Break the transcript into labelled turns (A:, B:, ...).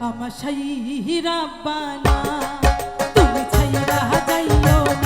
A: আমার সাই রাব্বানা তুমি ছাইরা যাইও না।